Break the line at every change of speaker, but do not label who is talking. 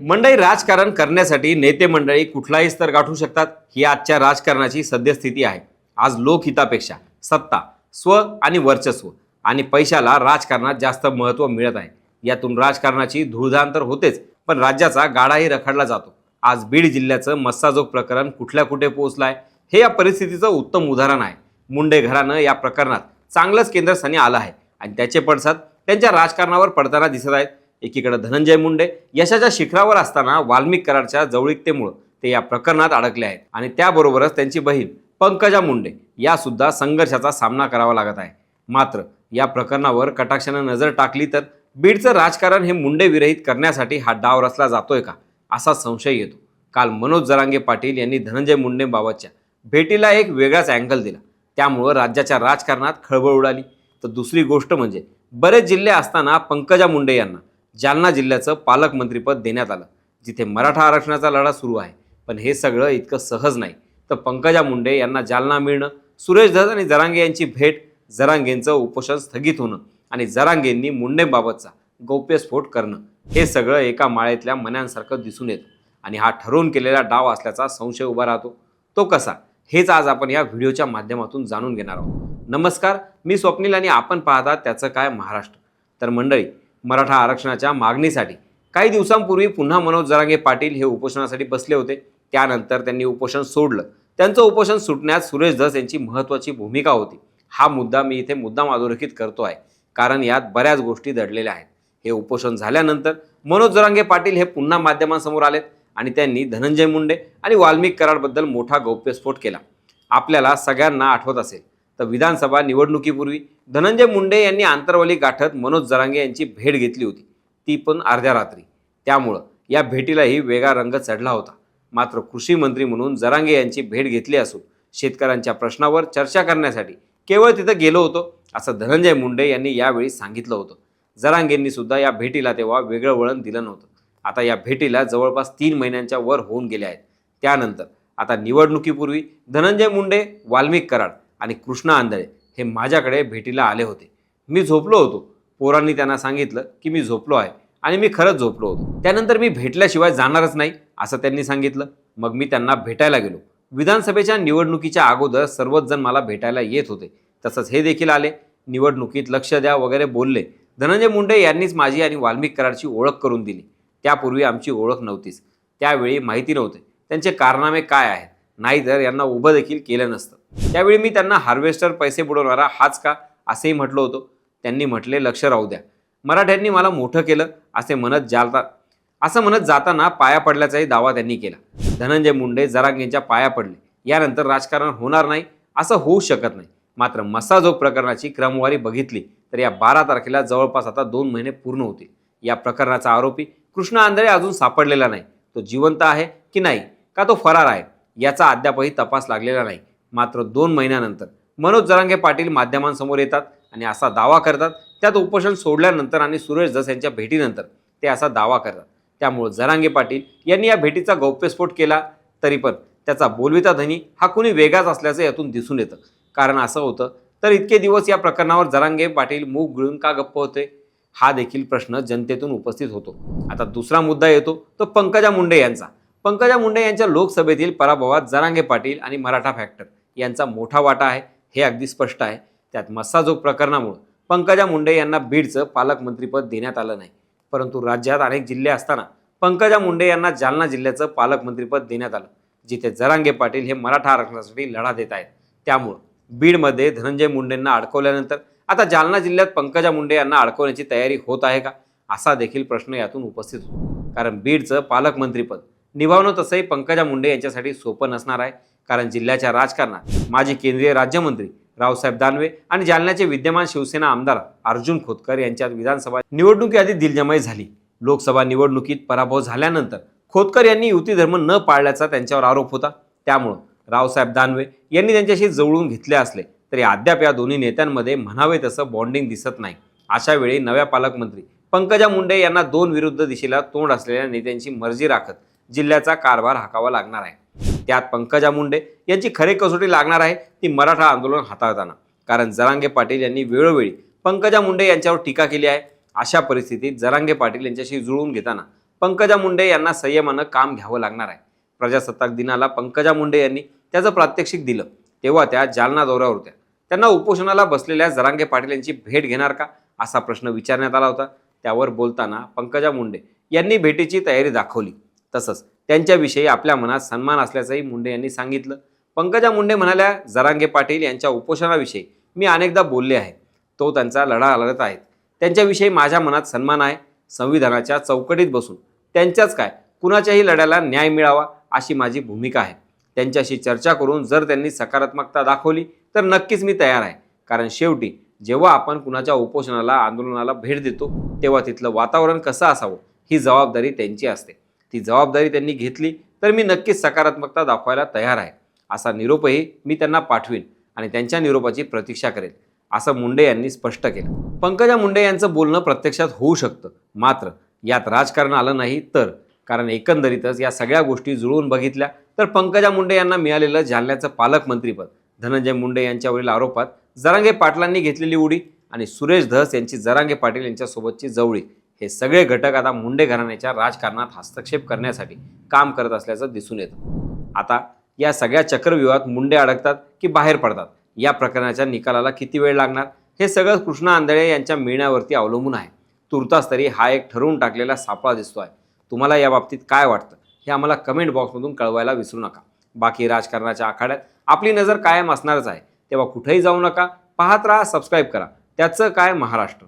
मंडळी राजकारण करण्यासाठी नेते मंडळी कुठलाही स्तर गाठू शकतात. ही आजच्या राजकारणाची सद्यस्थिती आहे. आज लोकहितापेक्षा सत्ता स्व आणि वर्चस्व आणि पैशाला राजकारणात जास्त महत्त्व मिळत आहे. यातून राजकारणाची धूळधाण तर होतेच पण राज्याचा गाडाही रखडला जातो. आज बीड जिल्ह्याचं मस्साजोग प्रकरण कुठल्या कुठे पोहोचलं आहे हे या परिस्थितीचं उत्तम उदाहरण आहे. मुंडे घरानं या प्रकरणात चांगलंच केंद्रस्थानी आलं आहे आणि त्याचे पडसाद त्यांच्या राजकारणावर पडताना दिसत आहेत. एकीकडे धनंजय मुंडे यशाच्या शिखरावर असताना वाल्मिक कराडच्या जवळीकतेमुळं ते या प्रकरणात अडकले आहेत. आणि त्याबरोबरच त्यांची बहीण पंकजा मुंडे या सुद्धा संघर्षाचा सामना करावा लागत आहे. मात्र या प्रकरणावर कटाक्षानं नजर टाकली तर बीडचं राजकारण हे मुंडे विरहित करण्यासाठी हा डाव रचला जातोय का असा संशय येतो. काल मनोज जरांगे पाटील यांनी धनंजय मुंडेबाबतच्या भेटीला एक वेगळाच अँगल दिला. त्यामुळं राज्याच्या राजकारणात खळबळ उडाली. तर दुसरी गोष्ट म्हणजे बरेच जिल्हे असताना पंकजा मुंडे यांना जालना जिल्ह्याचं पालकमंत्रीपद देण्यात आलं जिथे मराठा आरक्षणाचा लढा सुरू आहे. पण हे सगळं इतकं सहज नाही. तर पंकजा मुंडे यांना जालना मिळणं सुरेश धस आणि जरांगे यांची भेट जरांगेंचं उपोषण स्थगित होणं आणि जरांगेंनी मुंडेबाबतचा गौप्यस्फोट करणं हे सगळं एका माळेतल्या मन्यांसारखं दिसून येतं. आणि हा ठरवून केलेला डाव असल्याचा संशय उभा राहतो. तो कसा? हेच आज आपण या व्हिडिओच्या माध्यमातून जाणून घेणार आहोत. नमस्कार मी स्वप्नील आणि आपण पाहता त्याचं काय महाराष्ट्र. तर मंडळी मराठा आरक्षणाच्या मागणीसाठी. काही दिवसांपूर्वी पुन्हा मनोज जरांगे पाटील हे उपोषणासाठी बसले होते. त्यानंतर त्यांनी उपोषण सोडलं. त्यांचं उपोषण सुटण्यात सुरेश धस यांची महत्त्वाची भूमिका होती. हा मुद्दा मी इथे मुद्दाम अधोरेखित करतो आहे. कारण यात बऱ्याच गोष्टी दडलेल्या आहेत. हे उपोषण झाल्यानंतर मनोज जरांगे पाटील हे पुन्हा माध्यमांसमोर आलेत आणि त्यांनी धनंजय मुंडे आणि वाल्मिक कराडबद्दल मोठा गौप्यस्फोट केला. आपल्याला सगळ्यांना आठवत असेल तर विधानसभा निवडणुकीपूर्वी धनंजय मुंडे यांनी आंतरवली गाठत मनोज जरांगे यांची भेट घेतली होती. ती पण अर्ध्या रात्री. त्यामुळं या भेटीलाही वेगळा रंग चढला होता. मात्र कृषी मंत्री म्हणून जरांगे यांची भेट घेतली असून शेतकऱ्यांच्या प्रश्नावर चर्चा करण्यासाठी केवळ तिथं गेलो होतो असं धनंजय मुंडे यांनी यावेळी सांगितलं होतं. जरांगेंनी सुद्धा या भेटीला तेव्हा वेगळं वळण दिलं नव्हतं. आता या भेटीला जवळपास तीन महिन्यांच्या वर होऊन गेले आहेत. त्यानंतर आता निवडणुकीपूर्वी धनंजय मुंडे वाल्मिक कराड आणि कृष्णा आंधळे हे माझ्याकडे भेटीला आले होते. मी झोपलो होतो. पोरांनी त्यांना सांगितलं की मी झोपलो आहे आणि मी खरंच झोपलो होतो. त्यानंतर मी भेटल्याशिवाय जाणारच नाही असं त्यांनी सांगितलं. मग मी त्यांना भेटायला गेलो. विधानसभेच्या निवडणुकीच्या अगोदर सर्वच जण मला भेटायला येत होते. तसंच हे देखील आले. निवडणुकीत लक्ष द्या वगैरे बोलले. धनंजय मुंडे यांनीच माझी आणि वाल्मिक कराडची ओळख करून दिली. त्यापूर्वी आमची ओळख नव्हतीच. त्यावेळी माहिती नव्हते. त्यांचे कारनामे काय आहेत? नाहीतर यांना उभं देखील केलं नसतं. त्यावेळी मी त्यांना हार्वेस्टर पैसे बुडवणारा हाच का असेही म्हटलं होतं. त्यांनी म्हटले लक्ष राहू द्या. मराठ्यांनी मला मोठं केलं असे म्हणत जालतात असं म्हणत जाताना पाया पडल्याचाही दावा त्यांनी केला. धनंजय मुंडे जरांगेंच्या पाया पडले. यानंतर राजकारण होणार नाही असं होऊ शकत नाही. मात्र मसाजोग प्रकरणाची क्रमवारी बघितली तर या बारा तारखेला जवळपास आता दोन महिने पूर्ण होतील. या प्रकरणाचा आरोपी कृष्ण आंधळे अजून सापडलेला नाही. तो जिवंत आहे की नाही? का तो फरार आहे? याचा अद्यापही तपास लागलेला नाही. मात्र दोन महिन्यानंतर. मनोज जरांगे पाटील माध्यमांसमोर येतात आणि असा दावा करतात. त्यात उपोषण सोडल्यानंतर आणि सुरेश जस यांच्या भेटीनंतर ते असा दावा करतात. त्यामुळे जरांगे पाटील यांनी या भेटीचा गौप्यस्फोट केला तरी पण त्याचा बोलविता धनी हा कुणी वेगळाच असल्याचं यातून दिसून येतं. कारण असं होतं तर इतके दिवस या प्रकरणावर जरांगे पाटील मूग गिळून का गप्प होते? हा देखील प्रश्न जनतेतून उपस्थित होतो. आता दुसरा मुद्दा येतो तो पंकजा मुंडे यांचा. पंकजा मुंडे यांच्या लोकसभेतील पराभवात जरांगे पाटील आणि मराठा फॅक्टर. यांचा मोठा वाटा आहे हे अगदी स्पष्ट आहे. त्यात मस्साजोग प्रकरणामुळे पंकजा मुंडे यांना बीडचं पालकमंत्रीपद देण्यात आलं नाही. परंतु राज्यात अनेक जिल्हे असताना पंकजा मुंडे यांना जालना जिल्ह्याचं पालकमंत्रीपद देण्यात आलं जिथे जरांगे पाटील हे मराठा आरक्षणासाठी लढा देत आहेत. त्यामुळं बीडमध्ये धनंजय मुंडेंना अडकवल्यानंतर आता जालना जिल्ह्यात पंकजा मुंडे यांना अडकवण्याची तयारी होत आहे का? असा देखील प्रश्न यातून उपस्थित होतो. कारण बीडचं पालकमंत्रीपद निभावणं तसंही पंकजा मुंडे यांच्यासाठी सोपं नसणार आहे. कारण जिल्ह्याच्या राजकारणात माजी केंद्रीय राज्यमंत्री रावसाहेब दानवे आणि जालन्याचे विद्यमान शिवसेना आमदार अर्जुन खोतकर यांच्यात विधानसभा निवडणुकीआधी दिलजमाई झाली. लोकसभा निवडणुकीत पराभव झाल्यानंतर खोतकर यांनी युती धर्म न पाळल्याचा त्यांच्यावर आरोप होता. त्यामुळं रावसाहेब दानवे यांनी त्यांच्याशी जवळून घेतले असले तरी अद्याप या दोन्ही नेत्यांमध्ये म्हणावे तसं बॉन्डिंग दिसत नाही. अशा वेळी नव्या पालकमंत्री पंकजा मुंडे यांना दोन विरुद्ध दिशेला तोंड असलेल्या नेत्यांची मर्जी राखत जिल्ह्याचा कारभार हाकावा लागणार आहे. त्यात पंकजा मुंडे यांची खरी कसोटी लागणार आहे ती मराठा आंदोलन हाताळताना. कारण जरांगे पाटील यांनी वेळोवेळी पंकजा मुंडे यांच्यावर टीका केली आहे. अशा परिस्थितीत जरांगे पाटील यांच्याशी जुळवून घेताना पंकजा मुंडे यांना संयमानं काम घ्यावं लागणार आहे. प्रजासत्ताक दिनाला पंकजा मुंडे यांनी त्याचं प्रात्यक्षिक दिलं. तेव्हा त्या जालना दौऱ्यावर होत्या. त्यांना उपोषणाला बसलेल्या जरांगे पाटील यांची भेट घेणार का? असा प्रश्न विचारण्यात आला होता. त्यावर बोलताना पंकजा मुंडे यांनी भेटीची तयारी दाखवली. तसंच त्यांच्याविषयी आपल्या मनात सन्मान असल्याचंही मुंडे यांनी सांगितलं. पंकजा मुंडे म्हणाल्या जरांगे पाटील यांच्या उपोषणाविषयी मी अनेकदा बोलले आहे. तो त्यांचा लढा लढत आहेत. त्यांच्याविषयी माझ्या मनात सन्मान आहे. संविधानाच्या चौकटीत बसून त्यांच्याच काय? कुणाच्याही लढ्याला न्याय मिळावा अशी माझी भूमिका आहे. त्यांच्याशी चर्चा करून जर त्यांनी सकारात्मकता दाखवली तर नक्कीच मी तयार आहे. कारण शेवटी जेव्हा आपण कुणाच्या उपोषणाला आंदोलनाला भेट देतो तेव्हा तिथलं वातावरण कसं असावं ही जबाबदारी त्यांची असते. ती जबाबदारी त्यांनी घेतली तर मी नक्कीच सकारात्मकता दाखवायला तयार आहे. असा निरोपही मी त्यांना पाठवीन आणि त्यांच्या निरोपाची प्रतीक्षा करेल असं मुंडे यांनी स्पष्ट केलं. पंकजा मुंडे यांचं बोलणं प्रत्यक्षात होऊ शकतं मात्र यात राजकारण आलं नाही तर कारण एकंदरीतच या सगळ्या गोष्टी जुळवून बघितल्या तर पंकजा मुंडे यांना मिळालेलं जालन्याचं पालकमंत्रीपद धनंजय मुंडे यांच्यावरील आरोपात जरांगे पाटलांनी घेतलेली उडी आणि सुरेश धस यांची जरांगे पाटील यांच्यासोबतची जवळी हे सगळे घटक आता मुंडे घराण्याच्या राजकारणात हस्तक्षेप करण्यासाठी काम करत असल्याचं दिसून येतं. आता या सगळ्या चक्रव्यूहात मुंडे अडकतात की बाहेर पडतात? या प्रकरणाच्या निकालाला किती वेळ लागणार? हे सगळं कृष्णा आंधळे यांच्या मिळण्यावरती अवलंबून आहे. तुर्तास तरी हा एक ठरवून टाकलेला सापळा दिसतो आहे तुम्हाला या बाबतीत काय वाटतं? हे आम्हाला कमेंट बॉक्समधून कळवायला विसरू नका. बाकी राजकारणाच्या आखाड्यात आपली नजर कायम असणारच आहे. तेव्हा कुठेही जाऊ नका. पाहत राहा सबस्क्राईब करा. त्याचं काय महाराष्ट्र?